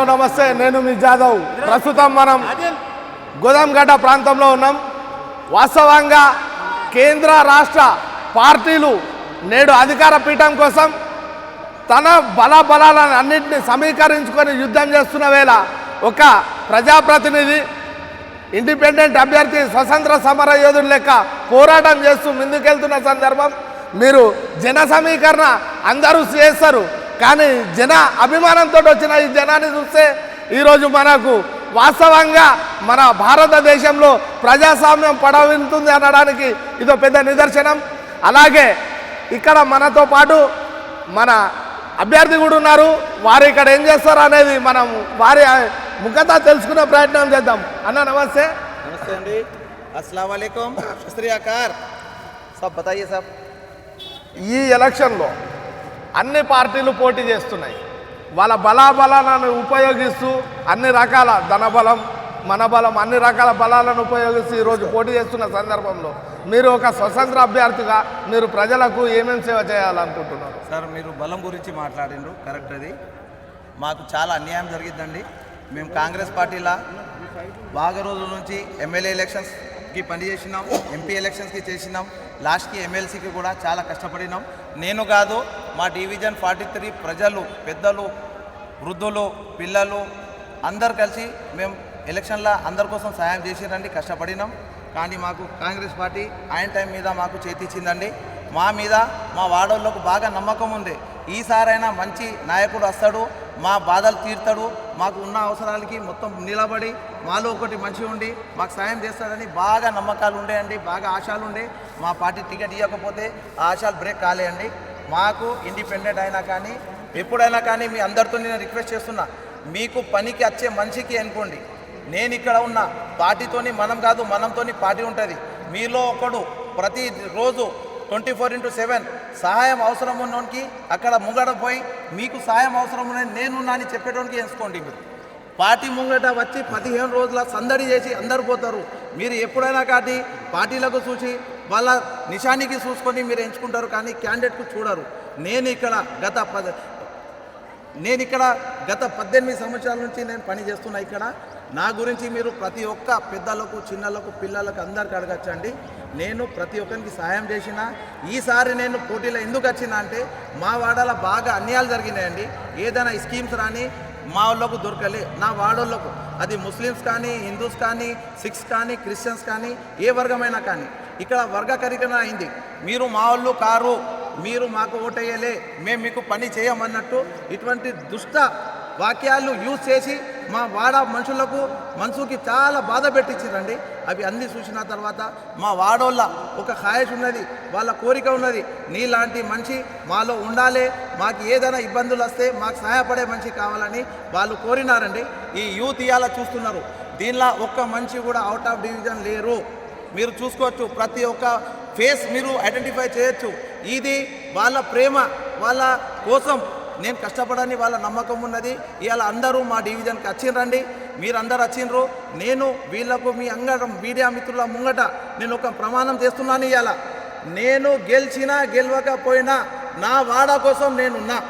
Hello నమస్తే. నేను మీ జాదవ్. ప్రస్తుతం మనం గోదాంగడ్డ ప్రాంతంలో ఉన్నాం. వాస్తవంగా కేంద్ర రాష్ట్ర పార్టీలు నేడు అధికార పీఠం కోసం తన బల బలాలను అన్నింటినీ సమీకరించుకొని యుద్ధం చేస్తున్న వేళ ఒక ప్రజాప్రతినిధి ఇండిపెండెంట్ అభ్యర్థి స్వతంత్ర సమర యోధుడు లెక్క పోరాటం చేస్తూ ముందుకెళ్తున్న సందర్భం మీరు జన సమీకరణ అందరూ చేస్తారు. కానీ జన అభిమానంతో వచ్చిన ఈ జనాన్ని చూస్తే ఈరోజు మనకు వాస్తవంగా మన భారతదేశంలో ప్రజాస్వామ్యం పడవింతుంది అనడానికి ఇదో పెద్ద నిదర్శనం. అలాగే ఇక్కడ మనతో పాటు మన అభ్యర్థి కూడా ఉన్నారు. వారు ఇక్కడ ఏం చేస్తారు అనేది మనం వారి ముఖత తెలుసుకునే ప్రయత్నం చేద్దాం. అన్న నమస్తే. నమస్తే అండి. అస్సలం సార్ బతాయి సార్ ఈ ఎలక్షన్లో అన్ని పార్టీలు పోటీ చేస్తున్నాయి. వాళ్ళ బలాబలాలను ఉపయోగిస్తూ అన్ని రకాల ధనబలం మనబలం అన్ని రకాల బలాలను ఉపయోగిస్తూ ఈరోజు పోటీ చేస్తున్న సందర్భంలో మీరు ఒక స్వతంత్ర అభ్యర్థిగా మీరు ప్రజలకు ఏమేమి సేవ చేయాలనుకుంటున్నారు? సార్ మీరు బలం గురించి మాట్లాడిండ్రు కరెక్ట్ అది. మాకు చాలా అన్యాయం జరిగిద్దండి. మేము కాంగ్రెస్ పార్టీలా బాగా రోజుల నుంచి ఎమ్మెల్యే ఎలక్షన్స్ కి పని చేసినాం ఎంపీ ఎలక్షన్స్కి చేసినాం లాస్ట్కి ఎమ్మెల్సీకి కూడా చాలా కష్టపడినాం. నేను కాదు మా డివిజన్ ఫార్టీ త్రీ ప్రజలు పెద్దలు వృద్ధులు పిల్లలు అందరు కలిసి మేము ఎలక్షన్లో అందరి కోసం సహాయం చేసిరండి కష్టపడినాం. కానీ మాకు కాంగ్రెస్ పార్టీ ఆయన టైం మీద మాకు చేతిచ్చిందండి. మా మీద మా వాడోళ్ళకు బాగా నమ్మకం ఉంది. ఈసారైనా మంచి నాయకుడు వస్తాడు మా బాధలు తీర్తాడు మాకు ఉన్న అవసరాలకి మొత్తం నిలబడి మాలో ఒకటి మంచి ఉండి మాకు సాయం చేస్తాడని బాగా నమ్మకాలు ఉండేయండి బాగా ఆశలు ఉండే. మా పార్టీ టికెట్ ఇవ్వకపోతే ఆ ఆశలు బ్రేక్ కాలేయండి. మాకు ఇండిపెండెంట్ అయినా కానీ ఎప్పుడైనా కానీ మీ అందరితో నేను రిక్వెస్ట్ చేస్తున్నా మీకు పనికి వచ్చే మనిషికి అనుకోండి. నేను ఇక్కడ ఉన్న పార్టీతోని మనం కాదు మనంతోని పార్టీ ఉంటుంది. మీలో ఒకడు ప్రతి రోజు ట్వంటీ ఫోర్ ఇంటూ సెవెన్. సహాయం అవసరం ఉన్నోనికి అక్కడ ముంగడ పోయి మీకు సహాయం అవసరం ఉన్న నేనున్నా అని చెప్పేటోనికి ఎంచుకోండి మీరు. పార్టీ ముంగట వచ్చి పదిహేను రోజుల సందడి చేసి అందరు పోతారు. మీరు ఎప్పుడైనా కాటి పార్టీలకు చూసి వాళ్ళ నిశానికి చూసుకొని మీరు ఎంచుకుంటారు కానీ క్యాండిడేట్కు చూడరు. నేను ఇక్కడ గత పద నేను ఇక్కడ గత పద్దెనిమిది సంవత్సరాల నుంచి నేను పని చేస్తున్నా ఇక్కడ. నా గురించి మీరు ప్రతి ఒక్క పెద్దలకు చిన్నలకు పిల్లలకు అందరికి అడగచ్చండి. నేను ప్రతి ఒక్కరికి సహాయం చేసిన ఈసారి నేను పోటీలో ఎందుకు వచ్చినా అంటే మా వాడలో బాగా అన్యాయాలు జరిగినాయండి. ఏదైనా స్కీమ్స్ రాని మా వాళ్ళకు దొరకలే. నా వాడోళ్ళకు అది ముస్లిమ్స్ కానీ హిందూస్ కానీ సిక్స్ కానీ క్రిస్టియన్స్ కానీ ఏ వర్గమైనా కానీ. ఇక్కడ వర్గకరీకరణ అయింది. మీరు మా వాళ్ళు కారు మీరు మాకు ఓటేయలే మేము మీకు పని చేయమన్నట్టు ఇటువంటి దుష్ట వాక్యాలు యూజ్ చేసి మా వాడ మనుషులకు మనసుకి చాలా బాధ పెట్టించారండి. అవి అన్ని చూసిన తర్వాత మా వాడోళ్ళ ఒక ఖాయష్ ఉన్నది వాళ్ళ కోరిక ఉన్నది నీలాంటి మనిషి మాలో ఉండాలి మాకు ఏదైనా ఇబ్బందులు వస్తే మాకు సహాయపడే మనిషి కావాలని వాళ్ళు కోరినారండి. ఈ యూత్ ఇవాళ చూస్తున్నారు. దీనిలో ఒక్క మనిషి కూడా అవుట్ ఆఫ్ డివిజన్ లేరు. మీరు చూసుకోవచ్చు ప్రతి ఒక్క ఫేస్ మీరు ఐడెంటిఫై చేయొచ్చు. ఇది వాళ్ళ ప్రేమ వాళ్ళ కోసం. నేను కష్టపడని వాళ్ళ నమ్మకం ఉన్నది. ఇవాళ అందరూ మా డివిజన్కి వచ్చిండ్రండి. మీరు అందరు వచ్చిండ్రు. నేను వీళ్ళకు మీ అంగడం మీడియా మిత్రుల ముంగట నేను ఒక ప్రమాణం చేస్తున్నాను ఇవాళ. నేను గెలిచినా గెలవకపోయినా నా వాడ కోసం నేనున్నా.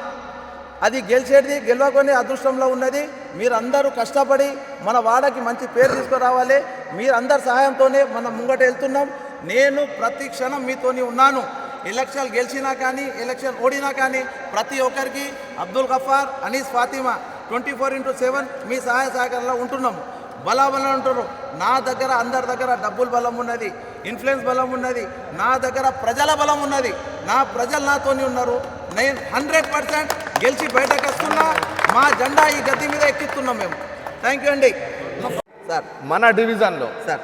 అది గెలిచేది గెలవకొని అదృష్టంలో ఉన్నది. మీరందరూ కష్టపడి మన వాడకి మంచి పేరు తీసుకురావాలి. మీరందరి సహాయంతోనే మనం ముంగట వెళ్తున్నాం. నేను ప్రతి క్షణం మీతోని ఉన్నాను. ఎలక్షన్ గెలిచినా కానీ ఎలక్షన్ ఓడినా కానీ ప్రతి ఒక్కరికి Abdul Gaffar Anees Fatima twenty four into seven మీ సహాయ సహకారంలో ఉంటున్నాము బలాబలం ఉంటారు నా దగ్గర అందరి దగ్గర డబ్బుల బలం ఉన్నది ఇన్ఫ్లుయెన్స్ బలం ఉన్నది నా దగ్గర ప్రజల బలం ఉన్నది. నా ప్రజలు నాతోని ఉన్నారు. నేను హండ్రెడ్ పర్సెంట్ గెలిచి బయటకు వస్తున్నా. మా జెండా ఈ గద్దె మీద ఎక్కిస్తున్నాం మేము. థ్యాంక్ యూ అండి. సార్ మన డివిజన్లో సార్.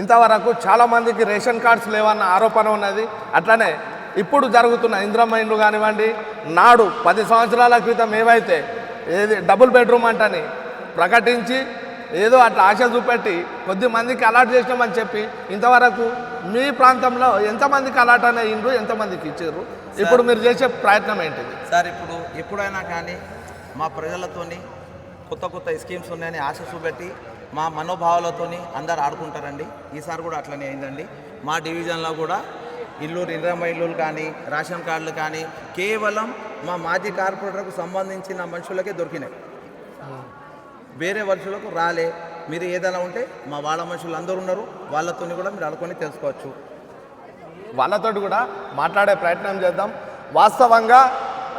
ఇంతవరకు చాలా మందికి రేషన్ కార్డ్స్ లేవన్న ఆరోపణ ఉన్నది. అట్లనే ఇప్పుడు జరుగుతున్న ఇంద్రమ్మ ఇండ్లు కానివ్వండి నాడు పది సంవత్సరాల క్రితం ఏవైతే ఏది డబుల్ బెడ్రూమ్ అంటని ప్రకటించి ఏదో అట్లా ఆశ చూపెట్టి కొద్ది మందికి అలాట్ చేసినామని చెప్పి ఇంతవరకు మీ ప్రాంతంలో ఎంతమందికి అలాట్ అనే ఇండ్లు ఎంతమందికి ఇచ్చారు ఇప్పుడు మీరు చేసే ప్రయత్నం ఏంటిది? సార్ ఇప్పుడు ఎప్పుడైనా కానీ మా ప్రజలతోని కొత్త కొత్త స్కీమ్స్ ఉన్నాయని ఆశ చూపెట్టి మా మనోభావాలతోని అందరు ఆడుకుంటారండి. ఈసారి కూడా అట్లనే అయిందండి. మా డివిజన్లో కూడా ఇల్లు ఇంద్రమ్మ ఇల్లులు కానీ రేషన్ కార్డులు కానీ కేవలం మా మాజీ కార్పొరేటర్కు సంబంధించిన మనుషులకే దొరికినాయి. వేరే వర్షాలకు రాలే. మీరు ఏదైనా ఉంటే మా వాళ్ళ మనుషులు అందరూ ఉన్నారు. వాళ్ళతో కూడా మీరు అనుకొని తెలుసుకోవచ్చు. వాళ్ళతోటి కూడా మాట్లాడే ప్రయత్నం చేద్దాం. వాస్తవంగా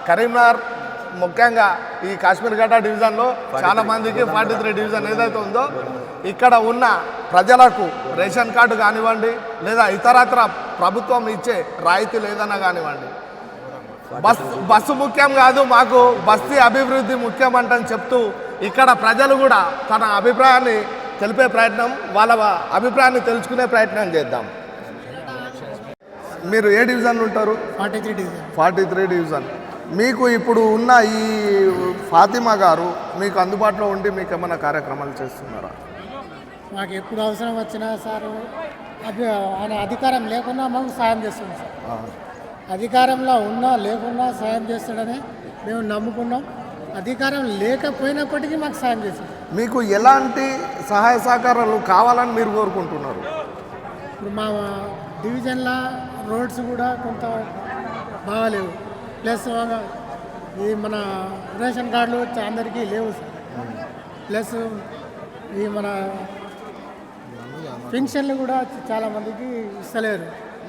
కరీంనగర్ ముఖ్యంగా ఈ కాశ్మీర్ ఘట్ట డివిజన్లో చాలా మందికి ఫార్టీ త్రీ డివిజన్ ఏదైతే ఉందో ఇక్కడ ఉన్న ప్రజలకు రేషన్ కార్డు కానివ్వండి లేదా ఇతరత్ర ప్రభుత్వం ఇచ్చే రాయితీలు ఏదైనా కానివ్వండి. బస్ బస్సు ముఖ్యం కాదు మాకు బస్తీ అభివృద్ధి ముఖ్యం అంటని చెప్తూ ఇక్కడ ప్రజలు కూడా తన అభిప్రాయాన్ని తెలిపే ప్రయత్నం వాళ్ళ అభిప్రాయాన్ని తెలుసుకునే ప్రయత్నం చేద్దాం. మీరు ఏ డివిజన్లో ఉంటారు? Forty three division. Forty three division. మీకు ఇప్పుడు ఉన్న ఈ ఫాతిమా గారు మీకు అందుబాటులో ఉండి మీకు ఏమైనా కార్యక్రమాలు చేస్తున్నారా? మాకు ఎప్పుడు అవసరం వచ్చినా సార్ ఆయన అధికారం లేకున్నా మాకు సాయం చేస్తుంది సార్. అధికారంలో ఉన్నా లేకున్నా సాయం చేస్తాడని మేము నమ్ముకున్నాం. అధికారం లేకపోయినప్పటికీ మాకు సాయం చేస్తుంది మీకు ఎలాంటి సహాయ సహకారాలు కావాలని మీరు కోరుకుంటున్నారు? ఇప్పుడు మా డివిజన్లో రోడ్స్ కూడా కొంత బాగాలేవు. ప్లస్ ఈ మన రేషన్ కార్డులు అందరికీ లేవు సార్. ప్లస్ ఈ మన పెన్షన్లు కూడా చాలామందికి చాలా మందికి ఇస్తలేరు.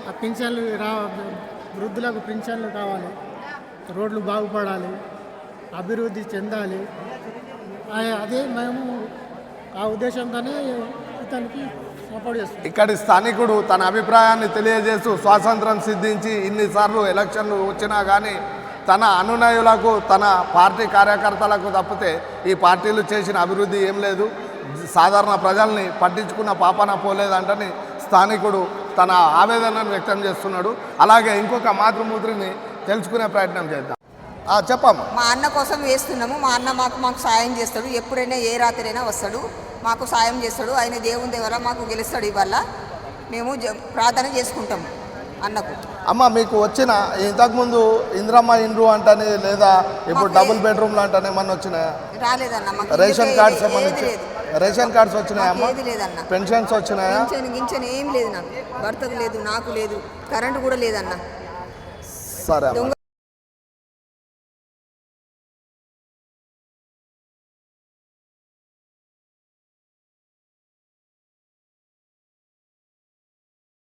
ఆ పెన్షన్లు రా వృద్ధులకు పెన్షన్లు కావాలి. రోడ్లు బాగుపడాలి. అభివృద్ధి చెందాలి. అదే మేము ఆ ఉద్దేశంతోనే ఇతనికి ఇక్కడి స్థానికుడు తన అభిప్రాయాన్ని తెలియజేస్తూ స్వాతంత్రం సిద్ధించి ఇన్నిసార్లు ఎలక్షన్లు వచ్చినా కానీ తన అనునయులకు తన పార్టీ కార్యకర్తలకు తప్పితే ఈ పార్టీలు చేసిన అభివృద్ధి ఏం లేదు. సాధారణ ప్రజల్ని పట్టించుకున్న పాపన పోలేదంటని స్థానికుడు తన ఆవేదనను వ్యక్తం చేస్తున్నాడు. అలాగే ఇంకొక మాతృమూర్తిని తెలుసుకునే ప్రయత్నం చేద్దాం. ఆ, చెప్పమ్మా. మా అన్న కోసం వేస్తున్నాము. మా అన్న మాకు మాకు సాయం చేస్తాడు. ఎప్పుడైనా ఏ రాత్రైనా వస్తాడు. మాకు సాయం చేస్తాడు. ఆయన దేవుని దగ్గర మాకు గెలుస్తాడు ఇవాళ. మేము ప్రార్థన చేసుకుంటాము అన్నకు. అమ్మ మీకు వచ్చిన ఇంతకుముందు ఇంద్రమ్మ ఇండ్రు అంటని లేదా ఇప్పుడు డబుల్ బెడ్రూమ్లు అంటనే మన వచ్చినాయా? రాలేదన్న రేషన్ ఏది సంబంధించి. రేషన్ కార్డ్స్ వచ్చినాయా ఏది లేదన్న. పెన్షన్స్ వచ్చినాయా? గించని ఏం లేదు నాకు భర్తకు లేదు నాకు లేదు కరెంటు కూడా లేదన్న. సరే అమ్మ.